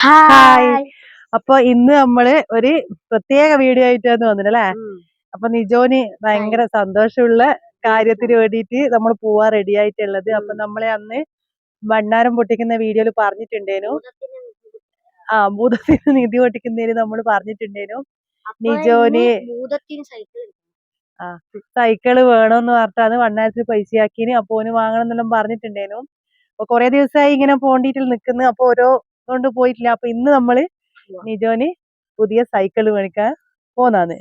Hi അപ്പൊ ഇന്ന് നമ്മൾ ഒരു പ്രത്യേക വീഡിയോ ആയിട്ടാണ് വന്നിട്ടല്ലേ അപ്പൊ നിജോന് ഭയങ്കര സന്തോഷമുള്ള കാര്യത്തിന് വേണ്ടിയിട്ട് നമ്മൾ പോവാൻ റെഡി ആയിട്ടുള്ളത്. അപ്പൊ നമ്മളെ അന്ന് ഭണ്ണാരം പൊട്ടിക്കുന്ന വീഡിയോയിൽ പറഞ്ഞിട്ടുണ്ടേനു. ആ ഭൂതത്തിന് നിധി പൊട്ടിക്കുന്നതിന് നമ്മൾ പറഞ്ഞിട്ടുണ്ടേനു. നിജോന് ആ സൈക്കിൾ വേണമെന്ന് പറഞ്ഞിട്ടാണ് വണ്ണാരത്തിൽ പൈസ ആക്കിന്. അപ്പൊ ഓന് വാങ്ങണം എന്നെല്ലാം പറഞ്ഞിട്ടുണ്ടേനു. അപ്പൊ കൊറേ ദിവസമായി ഇങ്ങനെ പോണ്ടിട്ട് നിക്കുന്നു. അപ്പൊ ഓരോ കൊണ്ട് പോയിട്ടില്ല. അപ്പൊ ഇന്ന് നമ്മൾ നിജോന് പുതിയ സൈക്കിൾ മേടിക്കാൻ പോന്നാന്ന്.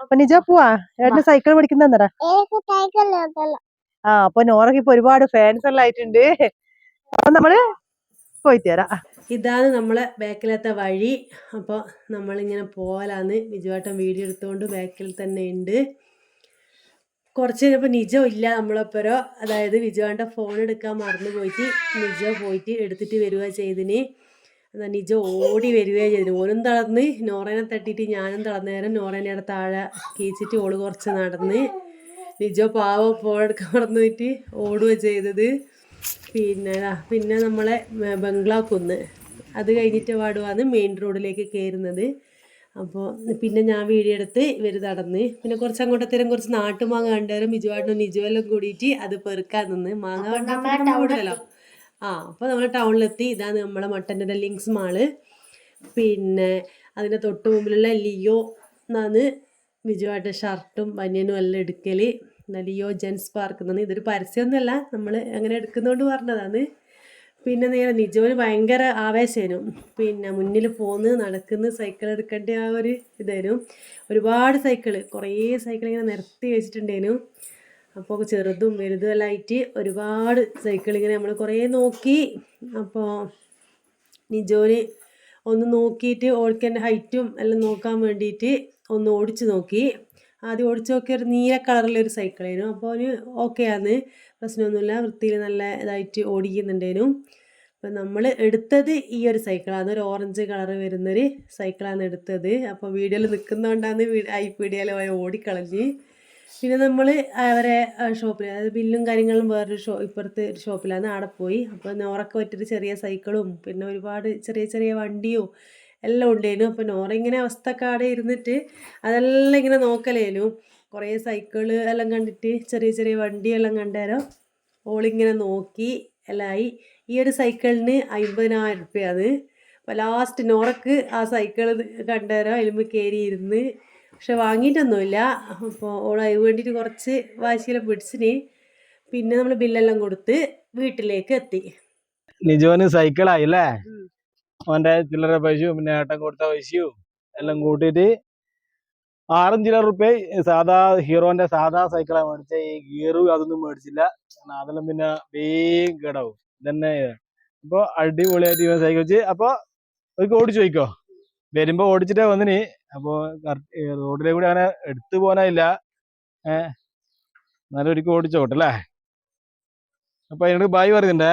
അപ്പൊ നിജോ പോവാ? ഏട്ടന് സൈക്കിൾ പഠിക്കുന്നന്നറ ആ അപ്പൊ നോറക്ക് ഇപ്പൊ ഒരുപാട് ഫാൻസ് എല്ലാം ആയിട്ടുണ്ട്. അപ്പൊ നമ്മൾ പോയിട്ട് തരാം ഇതാണ് നമ്മളെ ബാക്കിലത്തെ വഴി. അപ്പോൾ നമ്മളിങ്ങനെ പോകലാന്ന് വിജുവാട്ടം വീഡിയോ എടുത്തുകൊണ്ട് ബാക്കിൽ തന്നെ ഉണ്ട് കുറച്ച് കഴിഞ്ഞപ്പോൾ നിജം ഇല്ല നമ്മളൊപ്പരോ. അതായത് വിജുവാന്റെ ഫോൺ എടുക്കാൻ മറന്നു പോയിട്ട് നിജ പോയിട്ട് എടുത്തിട്ട് വരിക ചെയ്തിന്. എന്നാ നിജ ഓടി വരികയാണ് ചെയ്തു ഓനും തളർന്ന്. നോറേനെ തട്ടിയിട്ട് ഞാനും തളർന്ന. നേരം നോറേനെ താഴെ കീച്ചിട്ട് ഓൾ കുറച്ച് നടന്ന് നിജോ പാവം ഫോൺ എടുക്കാൻ മറന്നു പോയിട്ട് ഓടുക ചെയ്തത്. പിന്നെ പിന്നെ നമ്മളെ ബംഗ്ലാ ബംഗ്ലാവ് കുന്ന്. അത് കഴിഞ്ഞിട്ട് പാടുവാന്ന് മെയിൻ റോഡിലേക്ക് കയറുന്നത് അപ്പോൾ പിന്നെ ഞാൻ വീഡിയോ എടുത്ത് ഇവർ നടന്ന്. പിന്നെ കുറച്ച് അങ്ങോട്ടത്തേരം കുറച്ച് നാട്ടുമാങ്ങ കണ്ടേരം ബിജുവാട്ടും നിജുവെല്ലാം കൂടിയിട്ട് അത് പെറുക്കാൻ നിന്ന്. മാങ്ങ കണ്ടാൽ ആ അപ്പോൾ നമ്മൾ ടൗണിലെത്തി ഇതാണ് നമ്മളെ മട്ടന്റെ ലിങ്ക്സ് മാൾ പിന്നെ അതിന്റെ തൊട്ട് മുമ്പിലുള്ള ലിയോ എന്നാണ് ബിജുവായിട്ട് ഷർട്ടും ബനിയനും എല്ലാം എടുക്കൽ ലിയോ ജെൻസ് പാർക്ക് എന്നാണ്. ഇതൊരു പരസ്യമൊന്നുമല്ല. നമ്മൾ അങ്ങനെ എടുക്കുന്നതുകൊണ്ട് പറഞ്ഞതാണ്. പിന്നെ നേരെ നിജോന് ഭയങ്കര ആവേശമായിരുന്നു പിന്നെ മുന്നിൽ പോന്ന് നടക്കുന്ന സൈക്കിൾ എടുക്കേണ്ട ആ ഒരു ഇതായിരുന്നു ഒരുപാട് സൈക്കിൾ കുറേ സൈക്കിൾ ഇങ്ങനെ നിരത്തി വെച്ചിട്ടുണ്ടായിരുന്നു അപ്പോൾ ചെറുതും വലുതുമെല്ലായിട്ട് ഒരുപാട് സൈക്കിളിങ്ങനെ നമ്മൾ കുറേ നോക്കി. അപ്പോൾ നിജോന് ഒന്ന് നോക്കിയിട്ട് ഓൾക്കെന്റെ ഹൈറ്റും എല്ലാം നോക്കാൻ വേണ്ടിയിട്ട് ഒന്ന് ഓടിച്ചു നോക്കി. ആദ്യം ഓടിച്ചു നോക്കിയ ഒരു നീല കളറിലൊരു സൈക്കിളായിരുന്നു അപ്പോൾ അവന് ഓക്കെ ആണ് പ്രശ്നമൊന്നുമില്ല. വൃത്തിയിൽ നല്ല ഇതായിട്ട് ഓടിക്കുന്നുണ്ടേനു. അപ്പം നമ്മൾ എടുത്തത് ഈ ഒരു സൈക്കിളാണ് ഒരു ഓറഞ്ച് കളർ വരുന്നൊരു സൈക്കിളാണ് എടുത്തത്. അപ്പോൾ വീഡിയോയിൽ നിൽക്കുന്നതുകൊണ്ടാണ് ഐ പീഡിയയിൽ ഓടിക്കളഞ്ഞ്. പിന്നെ നമ്മൾ അവരെ ഷോപ്പിൽ അതായത് ബില്ലും കാര്യങ്ങളും വേറൊരു ഷോ ഇപ്പുറത്തെ ഒരു ഷോപ്പിലാണ് അവിടെ പോയി. അപ്പോൾ നോറൊക്കെ പറ്റിയൊരു ചെറിയ സൈക്കിളും പിന്നെ ഒരുപാട് ചെറിയ ചെറിയ വണ്ടിയും എല്ലാം ഉണ്ടായിരുന്നു. അപ്പോൾ നോറ ഇങ്ങനെ അവസ്ഥക്കാടെ ഇരുന്നിട്ട് അതെല്ലാം ഇങ്ങനെ നോക്കലേനു. കുറേ സൈക്കിൾ എല്ലാം കണ്ടിട്ട് ചെറിയ ചെറിയ വണ്ടിയെല്ലാം കണ്ടേരം. ഓളിങ്ങനെ നോക്കി എല്ലായി. ഈ ഒരു സൈക്കിളിന് അമ്പതിനായിരം അത് അപ്പോൾ ലാസ്റ്റ് നോറക്ക് ആ സൈക്കിൾ കണ്ടേരം അതിലുമ്പോൾ കയറി ഇരുന്ന് പക്ഷെ വാങ്ങിയിട്ടൊന്നുമില്ല. അപ്പോൾ ഓൾ അതിന് വേണ്ടിയിട്ട് കുറച്ച് വാശിയെല്ലാം പിടിച്ചിന്. പിന്നെ നമ്മൾ ബില്ലെല്ലാം കൊടുത്ത് വീട്ടിലേക്ക് എത്തി. നിജോന് സൈക്കിളായി അല്ലേ അവന്റെ ചില്ലറ പൈസയും പിന്നെ ഏട്ടൻ കൊടുത്ത പൈസയും എല്ലാം കൂട്ടിയിട്ട് ആറും ചില്ലറ റുപ്യ സാധാ ഹീറോന്റെ സാധാ സൈക്കിളാണ് മേടിച്ച. ഈ ഗിയറും അതൊന്നും മേടിച്ചില്ല. കാരണം അതെല്ലാം പിന്നെ വേഗം കേടാവും. ഇതന്നെ. അപ്പൊ അടിപൊളിയായിട്ട് ഇവൻ സൈക്കിൾ വെച്ച്. അപ്പൊ ഓടിച്ചു ചോദിക്കോ വരുമ്പോ ഓടിച്ചിട്ടേ വന്നിന്. അപ്പൊ റോഡിലെ കൂടി അങ്ങനെ എടുത്തു പോകാനില്ല ഏഹ് എന്നാലും ഒരിക്കൽ ഓടിച്ചോട്ടെ അല്ലേ? അപ്പൊ അതിനോട് ബായ് പറയുന്നുണ്ടേ.